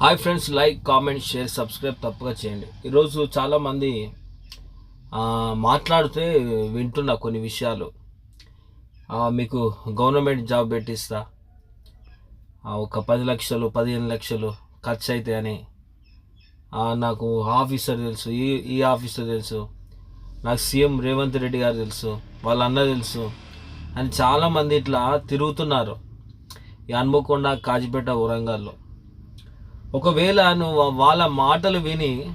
Hi friends like comment share subscribe తప్పగా చేయండి. ఈరోజు చాలామంది మాట్లాడితే వింటున్నా కొన్ని విషయాలు. మీకు గవర్నమెంట్ జాబ్ పెట్టిస్తా. ఒక పది లక్షలు పదిహేను లక్షలు ఖర్చు అయితే అని నాకు ఆఫీసర్ తెలుసు ఈ ఈ ఆఫీసర్ తెలుసు. నాకు సీఎం రేవంత్ రెడ్డి గారు తెలుసు వాళ్ళ అన్న తెలుసు అని చాలామంది ఇట్లా తిరుగుతున్నారు. ఈ హన్మకొండ కాజిపేట వరంగల్లో. ఒకవేళ నువ్వు వాళ్ళ మాటలు విని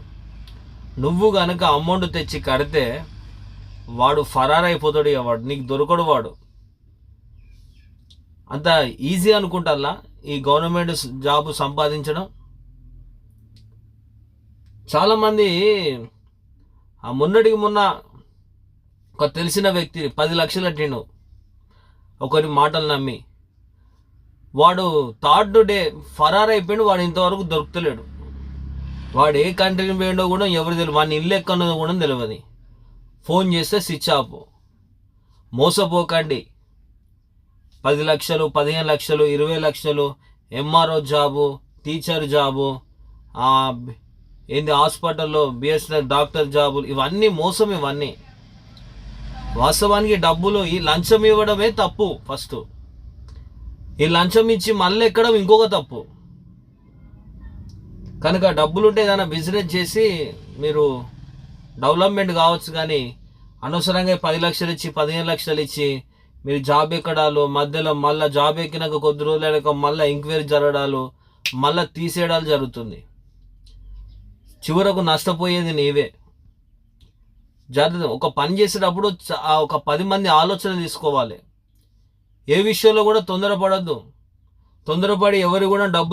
నువ్వు గనక అమౌంట్ తెచ్చి కడితే వాడు ఫరారైపోతాడు అయిపోతాడు ఇక వాడు. నీకు దొరకడు వాడు. అంత ఈజీ అనుకుంటారా ఈ గవర్నమెంట్ జాబ్ సంపాదించడం? చాలామంది ఆ మొన్నటికి మొన్న ఒక తెలిసిన వ్యక్తి పది లక్షలు అట్టిండు ఒకరి మాటలు నమ్మి. వాడు థర్డ్ డే ఫరార్ అయిపోయిండు వాడు ఇంతవరకు దొరుకుతలేడు. వాడు ఏ కంట్రీని పోయిండో కూడా ఎవరు తెలియదు వాడిని ఇల్లు ఎక్కన్నదో కూడా తెలియదు ఫోన్ చేస్తే స్విచ్ ఆఫ్. మోసపోకండి. పది లక్షలు పదిహేను లక్షలు ఇరవై లక్షలు ఎంఆర్ఓ జాబు టీచర్ జాబు ఏంది హాస్పిటల్లో బిఎస్ఎన్ఎల్ డాక్టర్ జాబులు ఇవన్నీ మోసం ఇవన్నీ. వాస్తవానికి డబ్బులు ఈ లంచం ఇవ్వడమే తప్పు ఫస్ట్. ఈ లంచం ఇచ్చి మళ్ళీ ఎక్కడం ఇంకొక తప్పు. కనుక డబ్బులుంటే ఏదైనా బిజినెస్ చేసి మీరు డెవలప్మెంట్ కావచ్చు కానీ అనవసరంగా పది లక్షలు ఇచ్చి పదిహేను లక్షలు ఇచ్చి మీరు జాబ్ ఎక్కడాలు మధ్యలో మళ్ళీ జాబ్ ఎక్కినాక కొద్ది రోజులు మళ్ళీ ఎంక్వైరీ జరగడాలు మళ్ళీ తీసేయడాలు జరుగుతుంది. చివరకు నష్టపోయేది నీవే. జాగ్రత్త ఒక పని చేసేటప్పుడు ఒక పది మంది ఆలోచన తీసుకోవాలి. ఏ విషయంలో కూడా తొందరపడద్దు. తొందరపడి ఎవరు కూడా డబ్బు